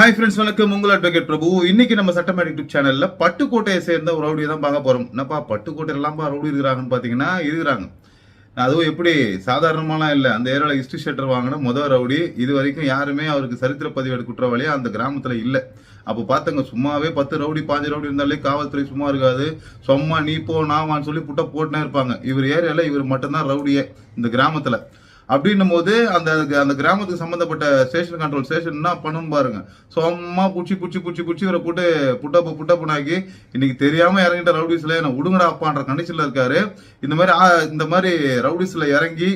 Hi friends வணக்கம். உங்கள் advocate பிரபு. இன்னைக்கு நம்ம சட்டமேட யூடியூப் சேனல்ல பட்டுக்கோட்டையை சேர்ந்த ஒரு ரவுடியை தான் பார்க்க போறோம். என்னப்பா பட்டுக்கோட்டையில எல்லாம்பா ரவுடி இருக்கிறாங்கன்னு பாத்தீங்கன்னா இருக்கிறாங்க. அதுவும் எப்படி? சாதாரணமாலாம் இல்லை. அந்த ஏரியாவில் ஹிஸ்ட்ரி ஷெட்டர் வாங்கின முதல் ரவுடி. இது வரைக்கும் யாருமே அவருக்கு சரித்திர பதிவேடு குற்றவாளி அந்த கிராமத்தில் இல்லை. அப்போ பார்த்தங்க சும்மாவே பத்து ரவுடி பாஞ்சு ரவுடி இருந்தாலே காவல்துறை சும்மா இருக்காது. சும்மா நீ போ நான் வான்னு சொல்லி புட்ட போட்டுனே இருப்பாங்க. இவர் ஏரியாவில் இவர் மட்டும்தான் ரவுடியே. இந்த கிராமத்தில். அப்படின்னும் போது அந்த அந்த கிராமத்துக்கு சம்மந்தப்பட்ட ஸ்டேஷன் கண்ட்ரோல் ஸ்டேஷன்னா பண்ணும் பாருங்க. சோமமா பிடிச்சி பிடிச்சி பிடிச்சி புச்சி இவரை போட்டு புட்டப்பு புட்டப்புனாக்கி இன்னைக்கு தெரியாம இறங்கிட்ட ரவுடிஸ்ல என்ன உடுங்கடா அப்பான்ற கண்டிஷன்ல இருக்காரு. இந்த மாதிரி இந்த மாதிரி ரவுடிஸ்ல இறங்கி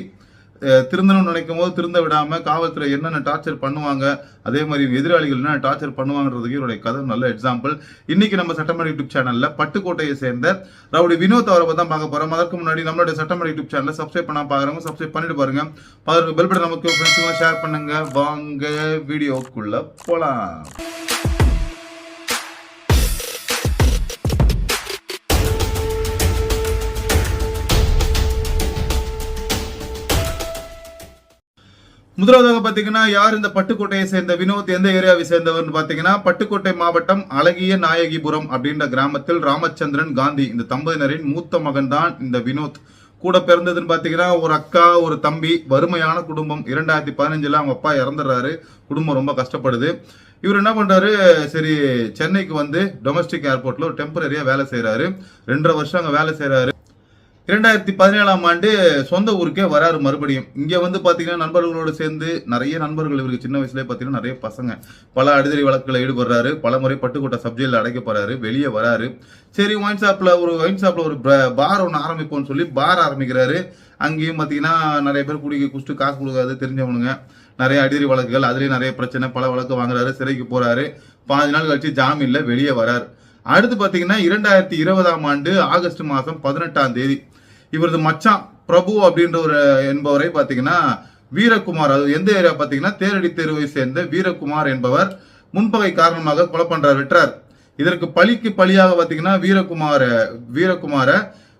திருந்தணும்னு நினைக்கும் போது திருந்த விடாம காவல்துறை என்னென்ன டார்ச்சர் பண்ணுவாங்க அதே மாதிரி எதிராளிகள் என்ன டார்ச்சர் பண்ணுவாங்கன்றதுக்கு இவருடைய கதை நல்ல எக்ஸாம்பிள் இன்னைக்கு நம்ம சட்டமன்ற யூடியூப் சேனல்ல பட்டுக்கோட்டையை சேர்ந்த ரவுடி வினோத் அவரை தான் பார்க்க போறோம். அதற்கு முன்னாடி நம்மளுடைய சட்டமன்ற யூடியூப் சேனலை சப்ஸ்கிரைப் பண்ணா பாக்குறவங்க சப்ஸ்கிரைப் பண்ணிட்டு பாருங்க. அதற்கு பெல் பட்டன் நமக்கு ஃப்ரெண்ட்ஸுங்க ஷேர் பண்ணுங்க. வாங்க வீடியோக்குள்ள போலாம். முதலாவதாக பார்த்தீங்கன்னா யார் இந்த பட்டுக்கோட்டையை சேர்ந்த வினோத் எந்த ஏரியாவை சேர்ந்தவர்னு பார்த்தீங்கன்னா பட்டுக்கோட்டை மாவட்டம் அழகிய நாயகிபுரம் அப்படின்ற கிராமத்தில் ராமச்சந்திரன் காந்தி இந்த தம்பதியினரின் மூத்த மகன் தான் இந்த வினோத். கூட பிறந்ததுன்னு பார்த்தீங்கன்னா ஒரு அக்கா ஒரு தம்பி வறுமையான குடும்பம். இரண்டாயிரத்தி பதினஞ்சில் அவங்க அப்பா இறந்துடுறாரு. குடும்பம் ரொம்ப கஷ்டப்படுது. இவர் என்ன பண்ணுறாரு சரி சென்னைக்கு வந்து டொமஸ்டிக் ஏர்போர்ட்டில் ஒரு டெம்பரரியாக வேலை செய்கிறாரு ரெண்டரை வருஷம் அங்கே வேலை செய்கிறாரு இரண்டாயிரத்தி பதினேழாம் ஆண்டு சொந்த ஊருக்கே வராரு மறுபடியும். இங்க வந்து பாத்தீங்கன்னா நண்பர்களோடு சேர்ந்து நிறைய நண்பர்கள் இவருக்கு சின்ன வயசுலேயே பாத்தீங்கன்னா நிறைய பசங்க. பல அடிதடி வழக்குல ஈடுபடுறாரு. பல முறை பட்டுக்கோட்டை சப்ஜெக்ட்ல அடைக்க வெளியே வராரு. சரி ஒயின் ஷாப்ல ஒரு ஒயின் ஷாப்ல ஒரு பார் ஒன்று ஆரம்பிப்போம்னு சொல்லி பார் ஆரம்பிக்கிறாரு. அங்கேயும் பாத்தீங்கன்னா நிறைய பேர் குடிக்க குடிச்சிட்டு காசு கொடுக்காது தெரிஞ்சவனுங்க. நிறைய அடிதடி வழக்குகள் அதுலேயும் நிறைய பிரச்சனை பல வழக்கு வாங்குறாரு சிறைக்கு போறாரு. பாஞ்சு நாள் கழிச்சு ஜாமீன்ல வெளியே வராரு. அடுத்து பாத்தீங்கன்னா இரண்டாயிரத்தி இருபதாம் ஆண்டு ஆகஸ்ட் மாதம் பதினெட்டாம் தேதி. இவரது மச்சான் பிரபு அப்படின்ற ஒரு என்பவரை பார்த்தீங்கன்னா வீரகுமார் அது எந்த ஏரியா பார்த்தீங்கன்னா தேரடி தெருவை சேர்ந்த வீரகுமார் என்பவர் முன்பகை காரணமாக கொலை பண்றார் விட்டார் இதற்கு பழிக்கு பழியாக பார்த்தீங்கன்னா வீரகுமார வீரகுமார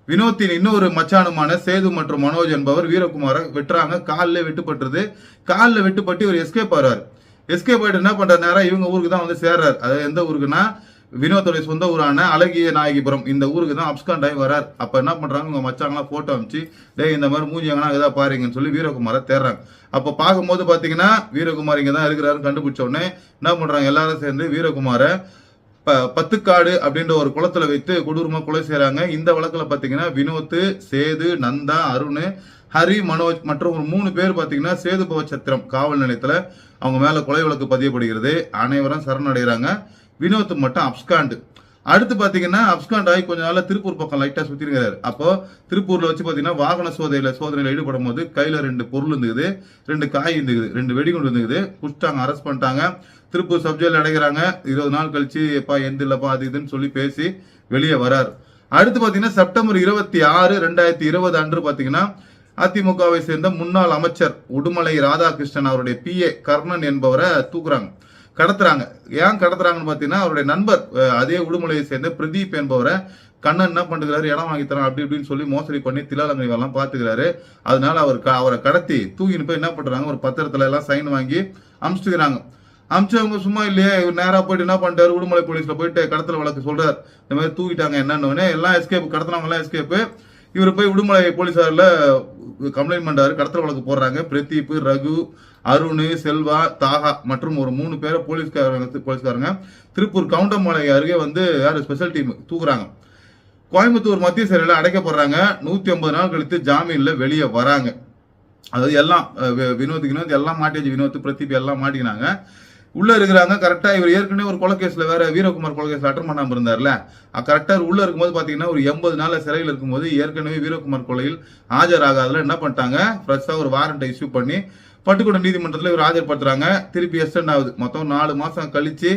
வினோத்தின் இன்னொரு மச்சானுமான சேது மற்றும் மனோஜ் என்பவர் வீரகுமாரை வெட்டுறாங்க. காலில் வெட்டுப்பட்டுருது காலில் வெட்டுப்பட்டு இவர் எஸ்கேப் ஆறாரு. எஸ்கேப் ஆயிட்டு என்ன பண்ற நேரம் இவங்க ஊருக்கு தான் வந்து சேர்றார். அது எந்த ஊருக்குன்னா வினோத்துடைய சொந்த ஊரான அழகிய நாயகிபுரம். இந்த ஊருக்கு தான் அப்ஸ்காண்ட் ஆகி வரார். அப்ப என்ன பண்றாங்க? உங்க மச்சாங்களாம் போட்டோ அமிச்சு டேய் இந்த மாதிரி மூஞ்சி எங்கன்னா இதா பாருங்கன்னு சொல்லி வீரகுமாரை தேடுறாங்க. அப்ப பார்க்கும்போது பாத்தீங்கன்னா வீரகுமார் இங்க தான் இருக்கிறாருன்னு கண்டுபிடிச்ச உடனே என்ன பண்றாங்க? எல்லாரும் சேர்ந்து வீரகுமாரை ப- பத்துக்காடு அப்படின்ற ஒரு குளத்துல வைத்து கொடூரமா கொலை செய்கிறாங்க இந்த வழக்குல பாத்தீங்கன்னா வினோத் சேது நந்தா அருண் ஹரி மனோஜ் மற்றும் ஒரு மூணு பேர் பாத்தீங்கன்னா சேது பவச்சத்திரம் காவல் நிலையத்துல அவங்க மேல கொலை வழக்கு பதியப்படுகிறது. அனைவரும் சரணடைகிறாங்க. வினோத் மட்டும் அப்ஸ்காண்டு. அடுத்து பாத்தீங்கன்னா அப்ஸ்காண்ட் ஆகி கொஞ்ச நாள்ல திருப்பூர் பக்கம் லைட்டா சுத்திருக்கிறாரு. அப்போ திருப்பூர்ல வச்சு பாத்தீங்கன்னா வாகன சோதனையில சோதனையில ஈடுபடும் போது கையில ரெண்டு பொருள் இருந்தது ரெண்டு காய் இருந்தது ரெண்டு வெடிகுண்டு இருந்தது புடிச்சிட்டாங்க அரெஸ்ட் பண்ணிட்டாங்க. திருப்பூர் சப்ஜெக்ட்ல அடைகிறாங்க. இருபது நாள் கழிச்சு எப்பா எந்த இல்லப்பா அது இதுன்னு சொல்லி பேசி வெளியே வராரு. அடுத்து பாத்தீங்கன்னா செப்டம்பர் இருபத்தி ஆறு ரெண்டாயிரத்தி இருபது அன்று பாத்தீங்கன்னா அதிமுகவை சேர்ந்த முன்னாள் அமைச்சர் உடுமலை ராதாகிருஷ்ணன் அவருடைய பிஏ கர்ணன் என்பவரை தூக்குறாங்க. கடத்துறாங்க. ஏன் கடத்துறாங்கன்னு பாத்தீங்கன்னா அவருடைய நண்பர் அதே உடுமலையை சேர்ந்த பிரதீப் என்பவரை கண்ணன் என்ன பண்ணுறாரு இடம் வாங்கி தரான் அப்படி இப்படின்னு சொல்லி மோசடி பண்ணி திலாலங்கை எல்லாம் பாத்துக்கிறாரு அதனால அவர் க- அவரை கடத்தி தூக்கின்னு போய் என்ன பண்றாங்க? ஒரு பத்திரத்துல எல்லாம் சைன் வாங்கி அனுப்பிச்சுக்கிறாங்க அமிச்சவங்க சும்மா இல்லையே இவர் நேராக போயிட்டு என்ன பண்ணிட்டாரு? உடுமலை போலீஸ்ல போயிட்டு கடத்தல் வழக்கு சொல்றாரு. இந்த மாதிரி தூக்கிட்டாங்க என்னன்னு எல்லாம் எஸ்கேப் கடத்தினவங்க எல்லாம் எஸ்கேப் இவர் போய் உடுமலை போலீஸாரில் கம்ப்ளைண்ட் பண்ணுறாரு கடத்தல் வழக்கு போடுறாங்க. பிரதீப் ரகு அருண் செல்வா தாகா மற்றும் ஒரு மூணு பேரை போலீஸ்காரங்க போலீஸ்காரங்க திருப்பூர் கவுண்டமலை அருகே வந்து யார்? ஸ்பெஷல் டீம் தூக்குறாங்க. கோயம்புத்தூர் மத்திய சிறையில் அடைக்கப்படுறாங்க. நூற்றி ஐம்பது நாள் கழித்து ஜாமீனில் வெளியே வராங்க. அதாவது எல்லாம் வி- வினோத் வினோத் எல்லாம் மாட்டியாச்சு. வினோத் பிரதீப் எல்லாம் மாட்டிக்கினாங்க. உள்ள இருக்கிறாங்க. கரெக்டா இவர் ஏற்கனவே ஒரு கொலை வேறு வேற வீரகுமார் கொலை அட்டன் பண்ணாம இருந்தார்ல. கரெக்டா உள்ள இருக்கும்போது பாத்தீங்கன்னா ஒரு எண்பது நாளில் சிறையில் இருக்கும்போது ஏற்கனவே வீரகுமார் கொலையில் ஆஜராகாதல என்ன பண்ணிட்டாங்க? ஃப்ரெஷ்ஷா ஒரு வாரண்ட்டை இஷ்யூ பண்ணி பட்டுக்கோட்டை நீதிமன்றத்தில் இவர் ஆஜர்படுத்துறாங்க. திருப்பி எக்ஸ்டெண்ட் ஆகுது மொத்தம் நாலு மாசம் கழிச்சு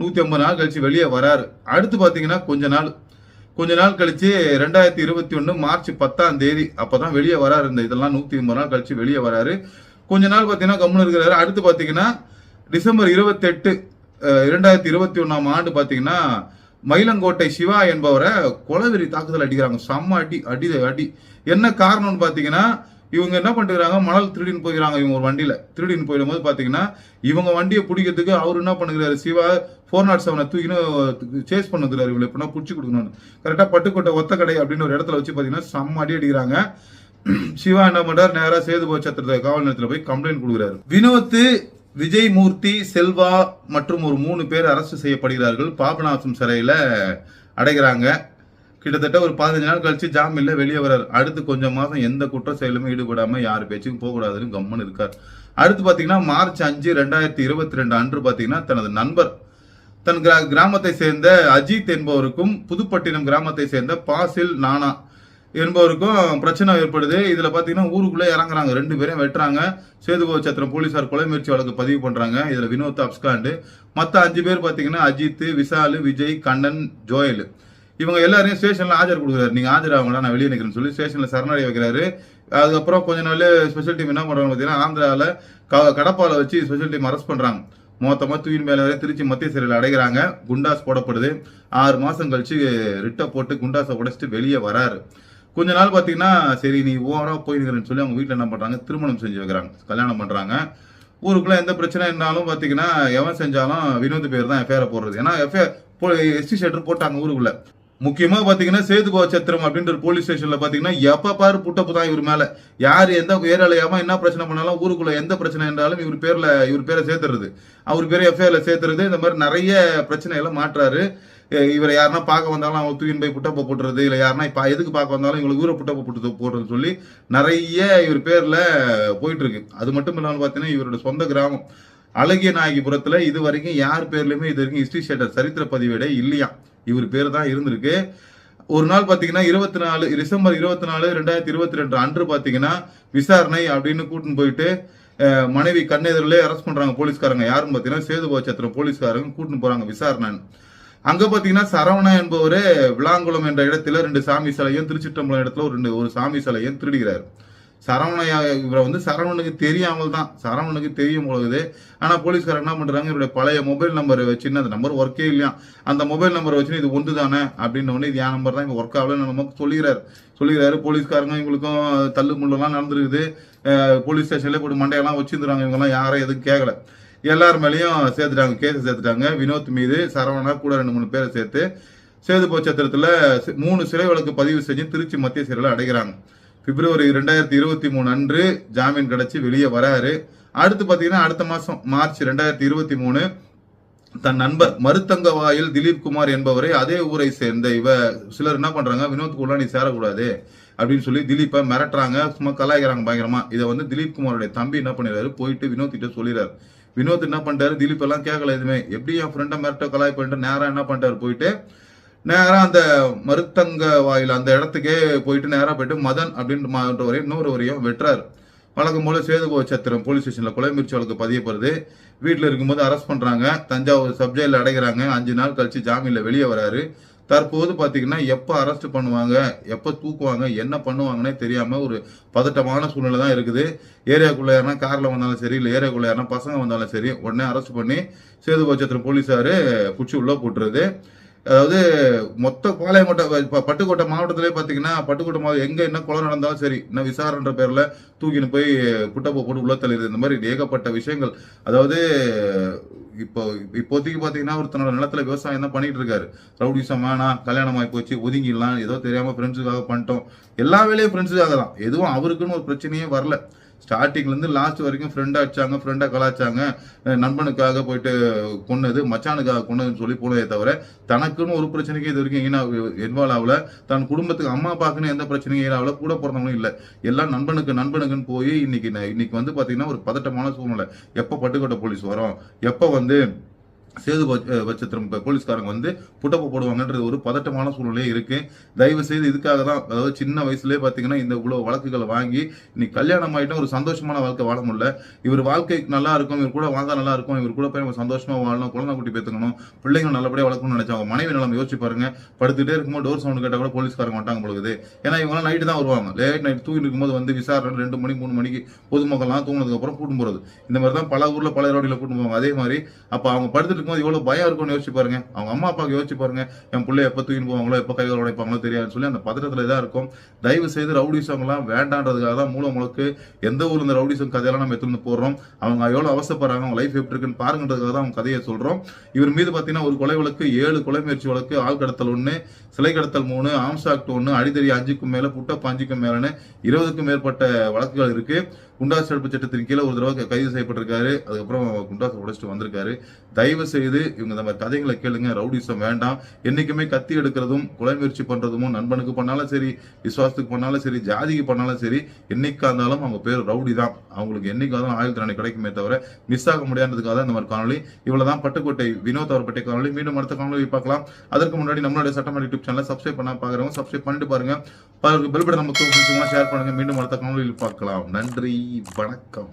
நூத்தி ஐம்பது நாள் கழிச்சு வெளியே வராரு. அடுத்து பாத்தீங்கன்னா கொஞ்ச நாள் கொஞ்ச நாள் கழிச்சு ரெண்டாயிரத்தி இருபத்தி ஒன்று மார்ச் பத்தாம் தேதி அப்பதான் வெளியே வராரு. இந்த இதெல்லாம் நூத்தி ஐம்பது நாள் கழிச்சு வெளியே வராரு. கொஞ்ச நாள் பாத்தீங்கன்னா கம்முன்னு இருக்கிறாரு. அடுத்து பாத்தீங்கன்னா டிசம்பர் இருபத்தெட்டு இரண்டாயிரத்தி இருபத்தி ஒன்னாம் ஆண்டு பாத்தீங்கன்னா மயிலங்கோட்டை சிவா என்பவரை கொலவெறி தாக்குதல் அடிக்கிறாங்க. செம்ம அடி அடி அடி. என்ன காரணம்னு பாத்தீங்கன்னா இவங்க என்ன பண்ணுறாங்க மணல் திருடின்னு போயிடறாங்க இவங்க ஒரு வண்டியில. திருடின்னு போயிடும் போது பாத்தீங்கன்னா இவங்க வண்டியை பிடிக்கிறதுக்கு அவர் என்ன பண்ணுகிறாரு? சிவா ஃபோர் நாட் செவனை தூக்கின்னு சேஸ் பண்ணுறாரு இவங்களை எப்படின்னா பிடிச்சி கொடுக்கணும்னு. கரெக்டாக பட்டுக்கோட்டை ஒத்த கடை அப்படின்னு ஒரு இடத்துல வச்சு பார்த்தீங்கன்னா செம்ம அடி அடிக்கிறாங்க. சிவா என்ன பண்றாரு? நேராக சேது போச்சத்திரத்தை காவல் நிலையத்தில் போய் கம்ப்ளைண்ட் கொடுக்குறாரு. வினோத்து விஜய் மூர்த்தி செல்வா மற்றும் ஒரு மூணு பேர் அரசு செய்யப்படுகிறார்கள். பாபநாசம் சிறையில் அடைகிறாங்க. கிட்டத்தட்ட ஒரு பதினஞ்சு நாள் கழிச்சு ஜாமீன்ல வெளியே வரார் அடுத்து கொஞ்சம் மாதம் எந்த குற்ற செயலுமே ஈடுபடாமல் யார் பேச்சுக்கும் போகக்கூடாதுன்னு கம்முன்னு இருக்கார். அடுத்து பார்த்தீங்கன்னா மார்ச் அஞ்சு ரெண்டாயிரத்தி இருபத்தி ரெண்டு அன்று பார்த்தீங்கன்னா தனது நண்பர் தன் கிரா கிராமத்தை சேர்ந்த அஜித் என்பவருக்கும் புதுப்பட்டினம் கிராமத்தை சேர்ந்த பாசில் நானா என்பவருக்கும் பிரச்சனை ஏற்படுது. இதில் பார்த்தீங்கன்னா ஊருக்குள்ளே இறங்குறாங்க. ரெண்டு பேரையும் வெட்டுறாங்க. சேதுகோ சத்திரம் போலீசார் கொலை முயற்சி வழக்கு பதிவு பண்ணுறாங்க இதில் வினோத் அப்ஸ்காண்டு. மற்ற அஞ்சு பேர் பார்த்தீங்கன்னா அஜித் விஷால் விஜய் கண்ணன் ஜோயல். இவங்க எல்லாரையும் ஸ்டேஷனில் ஆஜர் கொடுக்குறாரு. நீங்கள் ஆஜர் ஆகலாம் நான் வெளியே நிற்கிறேன்னு சொல்லி ஸ்டேஷனில் சரணடைய வைக்கிறாரு. அதுக்கப்புறம் கொஞ்ச நாள் ஸ்பெஷல் டீம் என்ன பண்றாங்க பார்த்தீங்கன்னா ஆந்திராவில் க- கடப்பாவில் வச்சு ஸ்பெஷல் டீம் அரெஸ்ட் பண்ணுறாங்க மொத்தமாக தூயின் மேலே வரை திருச்சி மத்திய சிறையில் அடைகிறாங்க. குண்டாஸ் போடப்படுது. ஆறு மாதம் கழிச்சு ரிட்டை போட்டு குண்டாஸை உடைச்சிட்டு வெளியே வராரு. கொஞ்ச நாள் பார்த்தீங்கன்னா சரி நீ ஓவராக போயிருக்கிறேன்னு சொல்லி அவங்க வீட்டில் என்ன பண்ணுறாங்க திருமணம் செஞ்சு வைக்கிறாங்க. கல்யாணம் பண்ணுறாங்க ஊருக்குள்ளே எந்த பிரச்சனை இருந்தாலும் பார்த்தீங்கன்னா எவன் செஞ்சாலும் வினோத் பேர் தான் எஃப்ஐஆர் போடுறது. ஏன்னா எஃப்ஐஆர் எஸ்டி ஷெட்டர் போட்டாங்க ஊருக்குள்ளே. முக்கியமா பாத்தீங்கன்னா சேதுகோ சத்திரம் அப்படின்ற போலீஸ் ஸ்டேஷன்ல பாத்தீங்கன்னா எப்ப பாரு புட்டப்பு தான் இவர் மேல. யார் எந்த ஏரியால என்ன பிரச்சனை பண்ணாலும் ஊருக்குள்ள எந்த பிரச்சனை என்றாலும் இவர் பேர்ல இவர் பேரை சேர்த்துறது. அவர் பேரை எஃப்ஐஆர்ல சேர்த்துறது இந்த மாதிரி நிறைய பிரச்சனைகளை மாற்றாரு. இவரை யாருன்னா பார்க்க வந்தாலும் அவங்க தூயின் போய் புட்டப்பை போட்டுறது இல்லை யாருன்னா இப்போ எதுக்கு பார்க்க வந்தாலும் இவங்களுக்கு ஊரை புட்டப்பை போட்டு போடுறதுன்னு சொல்லி நிறைய இவர் பேர்ல போயிட்டு இருக்கு அது மட்டும் இல்லாமல் பார்த்தீங்கன்னா இவரோட சொந்த கிராமம் அழகிய நாயகிபுரத்துல இது வரைக்கும் யார் பேர்லயுமே இது வரைக்கும் ஹிஸ்ட்ரி ஷேட்டர் சரித்திர பதிவேடே இல்லையா இவர் பேர் தான் இருந்திருக்கு. ஒரு நாள் பார்த்தீங்கன்னா இருபத்தி நாலு டிசம்பர் இருபத்தி நாலு ரெண்டாயிரத்தி இருபத்தி ரெண்டு அன்று பார்த்தீங்கன்னா விசாரணை அப்படின்னு கூட்டின்னு போயிட்டு மனைவி கண்ணெதிரிலே அரெஸ்ட் பண்ணுறாங்க போலீஸ்காரங்க. யாருன்னு பார்த்தீங்கன்னா சேதுபாச்சத்திரம் போலீஸ்காரங்க கூட்டின்னு போகிறாங்க விசாரணைன்னு அங்கே பார்த்தீங்கன்னா சரவணா என்பவர் விளாங்குளம் என்ற இடத்துல ரெண்டு சாமி சிலையும் திருச்சிட்டம்பலம் இடத்துல ஒரு ரெண்டு ஒரு சாமி சிலையும் திருடுகிறார் சரவணையா இவரை வந்து சரவணனுக்கு தெரியாமல் தான் சரவணனுக்கு தெரியும் பொழுது ஆனால் போலீஸ்காரர் என்ன பண்றாங்க இவருடைய பழைய மொபைல் நம்பர் வச்சுன்னு அந்த நம்பர் ஒர்க்கே இல்லையா? அந்த மொபைல் நம்பர் வச்சு இது ஒன்று தானே அப்படின்னு இது என் நம்பர் தான் இங்கே ஒர்க் ஆகலன்னு நமக்கு சொல்லிடுறாரு. சொல்லிடுறாரு போலீஸ்காரங்க இவங்களுக்கும் தள்ளு முள்ளெல்லாம் நடந்துருக்குது. போலீஸ் ஸ்டேஷன்ல போட்டு மண்டையெல்லாம் வச்சுருந்துறாங்க இவங்கெல்லாம் யாரும் எதுவும் கேட்கல எல்லார் மேலேயும் சேர்த்துட்டாங்க கேஸ் சேர்த்துட்டாங்க. வினோத் மீது சரவணா கூட ரெண்டு மூணு பேரை சேர்த்து சேது போச்சத்திரத்துல மூணு சிறை வழக்கு பதிவு செஞ்சு திருச்சி மத்திய சிறையில் அடைகிறாங்க பிப்ரவரி ரெண்டாயிரத்தி இருபத்தி மூணு அன்று ஜாமீன் கிடைச்சி வெளியே வராரு. அடுத்து பார்த்தீங்கன்னா அடுத்த மாதம் மார்ச் ரெண்டாயிரத்தி இருபத்தி மூணு தன் நண்பர் மருத்தங்க வாயில் திலீப் குமார் என்பவரை அதே ஊரை சேர்ந்த இவ சிலர் என்ன பண்றாங்க வினோத் கூட நீ சேரக்கூடாது அப்படின்னு சொல்லி திலீப்பை மிரட்டுறாங்க. சும்மா கலாய்க்கிறாங்க பயங்கரமா. இதை வந்து திலீப் குமாரோட தம்பி என்ன பண்ணிடுறாரு போயிட்டு வினோத் கிட்ட சொல்லிடுறாரு. வினோத் என்ன பண்ணிட்டாரு திலீப் எல்லாம் கேட்கல எதுவுமே. எப்படி என் ஃப்ரெண்டை மிரட்ட கலாய் பண்ணிட்டு நேரம் என்ன பண்ணிட்டாரு போயிட்டு நேராக அந்த மருத்தங்க வாயில் அந்த இடத்துக்கே போயிட்டு நேராக போயிட்டு மதன் அப்படின்றவரையும் இன்னொரு வரையும் வெட்டுறாரு. வழக்கம் போல சேதுகோ சத்திரம் போலீஸ் ஸ்டேஷனில் கொலை முயற்சி வழக்கு பதியப்படுது. வீட்டில் இருக்கும்போது அரெஸ்ட் பண்ணுறாங்க தஞ்சாவூர் சப்ஜெயிலில் அடைகிறாங்க. அஞ்சு நாள் கழிச்சு ஜாமீனில் வெளியே வராரு. தற்போது பார்த்தீங்கன்னா எப்போ அரெஸ்ட் பண்ணுவாங்க? எப்போ தூக்குவாங்க? என்ன பண்ணுவாங்கன்னே தெரியாமல் ஒரு பதட்டமான சூழ்நிலை தான் இருக்குது. ஏரியாக்குள்ள யாருன்னா காரில் வந்தாலும் சரி இல்லை ஏரியாக்குள்ளே யாருனா பசங்க வந்தாலும் சரி உடனே அரெஸ்ட் பண்ணி சேதுபட்சத்திரம் போலீஸார் குச்சி உள்ளே போட்டுருது. அதாவது மொத்த பாளையங்கோட்டை இப்போ பட்டுக்கோட்டை மாவட்டத்திலே பார்த்தீங்கன்னா பட்டுக்கோட்டை மாவட்டம் எங்கே என்ன கொலை நடந்தாலும் சரி என்ன விசாரணைன்ற பேரில் தூக்கின்னு போய் புட்டப்போ போட்டு உள்ள தள்ளிடுது. இந்த மாதிரி ஏகப்பட்ட விஷயங்கள். அதாவது இப்போ இப்போதைக்கு பார்த்தீங்கன்னா ஒரு தன்னோட நிலத்துல விவசாயம் தான் பண்ணிட்டு இருக்காரு. ரவுடிசம் வேணாம் கல்யாணம் ஆகி போச்சு ஒதுங்கிடலாம் ஏதோ தெரியாமல் ஃப்ரெண்ட்ஸுக்காக பண்ணிட்டோம். எல்லா வேலையும் ஃப்ரெண்ட்ஸுக்காக தான். எதுவும் அவருக்குன்னு ஒரு பிரச்சனையே வரல. ஸ்டார்டிங்லேருந்து லாஸ்ட் வரைக்கும் ஃப்ரெண்டாக அடிச்சாங்க ஃப்ரெண்டாக கலாச்சாங்க. நண்பனுக்காக போயிட்டு கொன்னது மச்சானுக்காக கொன்னதுன்னு சொல்லி போனதே தவிர தனக்குன்னு ஒரு பிரச்சனைக்கு இது வரைக்கும் ஈனா இன்வால்வ் ஆகல. தன் குடும்பத்துக்கு அம்மா அப்பாக்குன்னு எந்த பிரச்சனையும் ஈடாகல கூட பிறந்தவங்களும் இல்லை. எல்லாம் நண்பனுக்கு நண்பனுக்குன்னு போய் இன்னைக்கு ந- இன்னைக்கு வந்து பார்த்தீங்கன்னா ஒரு பதட்டமான சூழ்நிலை. எப்போ பட்டுக்கோட்டை போலீஸ் வரும்? எப்போ வந்து சேது பட்ச- பட்சத்திரம் போலீஸ்காரங்க வந்து புட்டப்ப போடுவாங்கன்றது ஒரு பதட்டமான சூழ்நிலையே இருக்கு. தயவு செய்து இதுக்காக தான் அதாவது சின்ன வயசுலேயே பார்த்தீங்கன்னா இந்த இவ்வளவு வழக்குகளை வாங்கி இன்னைக்கு கல்யாணம் ஆயிட்டா ஒரு சந்தோஷமான வாழ்க்கை வாழ முடியல. இவர் வாழ்க்கை நல்லா இருக்கும் இவர் கூட வாழ்ந்தா நல்லா இருக்கும் இவர் கூட போய் நம்ம சந்தோஷமா வாழணும் குழந்தை குட்டி பேத்துக்கணும் பிள்ளைங்க நல்லபடியாக வளர்க்கணும்னு நினைச்சாங்க மனைவி நிலம் யோசிச்சு பாருங்க. படுத்துட்டே இருக்கும்போது டோர் சவுண்ட் கேட்டால் கூட போலீஸ்காரங்க மாட்டாங்க பொழுது ஏன்னா இவங்க நைட்டு தான் வருவாங்க. லேட் நைட் தூங்கி இருக்கும்போது வந்து விசாரணை ரெண்டு மணி மூணு மணிக்கு பொதுமக்கள்லாம் தூங்கினதுக்கு அப்புறம் கூட்டும் போறது. இந்த மாதிரி தான் பல ஊர்ல பல ரோடியில் கூட்டும் போவாங்க. அதே மாதிரி அப்ப அவங்க படுத்துட்டு இருக்கும்போது எவ்வளவு பயம் இருக்கும்னு யோசிச்சு பாருங்க. அவங்க அம்மா அப்பாவுக்கு யோசிச்சு பாருங்க. என் பிள்ளை எப்ப தூக்கி போவாங்களோ எப்ப கைகள் உடைப்பாங்களோ தெரியாதுன்னு சொல்லி அந்த பதட்டத்துல தான் இருக்கும். தயவு செய்து ரவுடிசம் எல்லாம் வேண்டான்றதுக்காக தான் மூலம் முழுக்கு எந்த ஊர்ல இந்த ரவுடிசம் கதையெல்லாம் நம்ம எத்தனை போடுறோம். அவங்க எவ்வளவு அவசப்படுறாங்க அவங்க லைஃப் எப்படி இருக்குன்னு பாருங்கிறதுக்காக தான் அவங்க கதையை சொல்றோம். இவர் மீது பாத்தீங்கன்னா ஒரு கொலை வழக்கு ஏழு கொலை முயற்சி வழக்கு ஆள் கடத்தல் ஒண்ணு சிலை கடத்தல் மூணு ஆம்சாக்ட் ஆக்ட் ஒண்ணு அடிதடி அஞ்சுக்கும் மேல புட்டப் அஞ்சுக்கும் மேலன்னு இருபதுக்கும் மேற்பட்ட வழக்குகள் இருக்கு. குண்டாஸ் தடுப்பு சட்டத்தின் கீழே ஒரு தடவை கைது செய்யப்பட்டிருக்காரு. அதுக்கப்புறம் குண்டாசு உடைச்சிட்டு வந்திருக்காரு. தயவு செய்து இவங்க இந்த மாதிரி கதைகளை கேளுங்க ரவுடிசம் வேண்டாம். என்றைக்குமே கத்தி எடுக்கிறதும் கொலை முயற்சி பண்றதும் நண்பனுக்கு பண்ணாலும் சரி விசுவாசத்துக்கு பண்ணாலும் சரி ஜாதிக்கு பண்ணாலும் சரி என்னைக்கா இருந்தாலும் அவங்க பேர் ரவுடி தான் அவங்களுக்கு என்னைக்கா ஆயுள் தண்டனை கிடைக்குமே தவிர மிஸ் ஆக முடியாததுக்காக தான் இந்த மாதிரி காணொலி இவ்வளவுதான் பட்டுக்கோட்டை வினோத் அவர் பற்றிய காணொலி மீண்டும் அடுத்த காணொலி பார்க்கலாம். அதற்கு முன்னாடி நம்மளுடைய சட்டமன்ற யூடியூப் சேனலை சப்ஸ்கிரைப் பண்ண பார்க்குறவங்க சப்ஸ்கிரைப் பண்ணிட்டு பாருங்க. பாருங்க பெல் பட்டன் நம்ம ஷேர் பண்ணுங்க. மீண்டும் அடுத்த காணொலியில் பார்க்கலாம். நன்றி வணக்கம்.